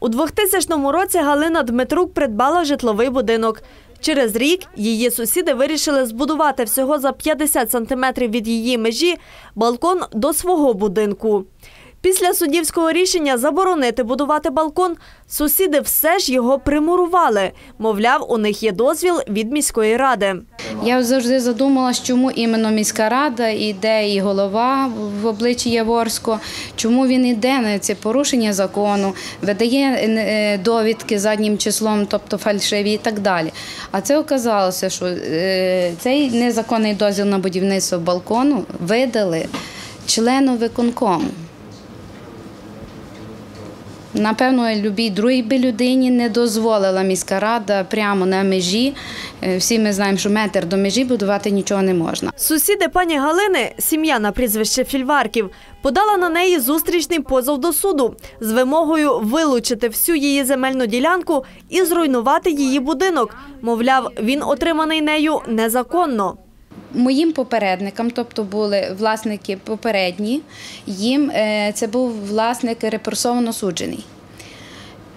У 2000 році Галина Дмитрук придбала житловий будинок. Через рік її сусіди вирішили збудувати всього за 50 сантиметрів від її межі балкон до свого будинку. Після суддівського рішення заборонити будувати балкон, сусіди все ж його примурували. Мовляв, у них є дозвіл від міської ради. Я завжди задумалась, чому іменно міська рада іде і голова в обличчі Яворського, чому він іде на це порушення закону, видає е, довідки заднім числом, тобто фальшиві і так далі. А це оказалося, що е, цей незаконний дозвіл на будівництво балкону видали члену виконкому. Напевно, любій другій би людині не дозволила міська рада прямо на межі. Е, Всі ми знаємо, що метр до межі будувати нічого не можна. Сусіди пані Галини, сім'я на прізвище Фільварків, подала на неї зустрічний позов до суду з вимогою вилучити всю її земельну ділянку і зруйнувати її будинок. Мовляв, він отриманий нею незаконно. Моїм попередникам, тобто були власники попередні, їм е, це був власник репресовано суджений.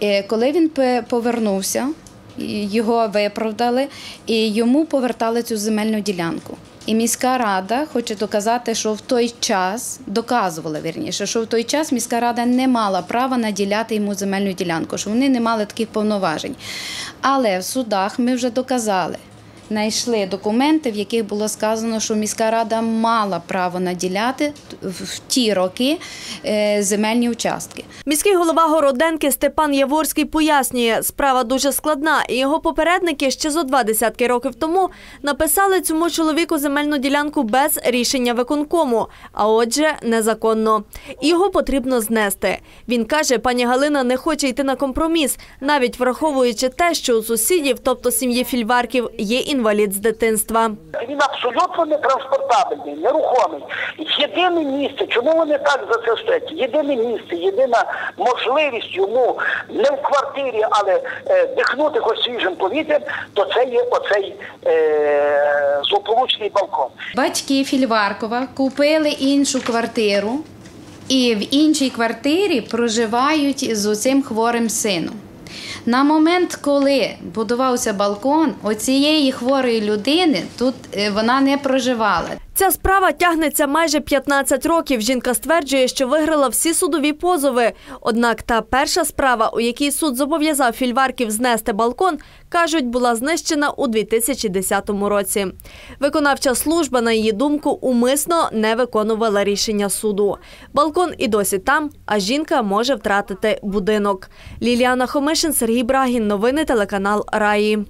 Е, Коли він повернувся, його виправдали і йому повертали цю земельну ділянку. І міська рада хоче доказати, що в той час доказувала вірніше, що в той час міська рада не мала права наділяти йому земельну ділянку, що вони не мали таких повноважень. Але в судах ми вже доказали. Знайшли документи, в яких було сказано, що міська рада мала право наділяти в ті роки е, земельні участки. Міський голова Городенки Степан Яворський пояснює, справа дуже складна, і його попередники ще зо два десятки років тому написали цьому чоловіку земельну ділянку без рішення виконкому, а отже, незаконно. Його потрібно знести. Він каже, пані Галина не хоче йти на компроміс, навіть враховуючи те, що у сусідів, тобто сім'ї Фільварків, є інвалід з дитинства. Він абсолютно нетранспортабельний, нерухомий. Єдине місце, чому вони так за це стоять? Єдине місце, єдина можливість йому не в квартирі, але е, дихнути хоч свіжим повітрям, то це є оцей е, злополучний балкон. Батьки Фільваркова купили іншу квартиру, і в іншій квартирі проживають з цим хворим сином. На момент, коли будувався балкон, оцієї хворої людини тут е, вона не проживала. Ця справа тягнеться майже 15 років. Жінка стверджує, що виграла всі судові позови. Однак та перша справа, у якій суд зобов'язав фільварків знести балкон, кажуть, була знищена у 2010 році. Виконавча служба, на її думку, умисно не виконувала рішення суду. Балкон і досі там, а жінка може втратити будинок. Ліліана Хомишин, Сергій Брагін. Новини телеканал Раї.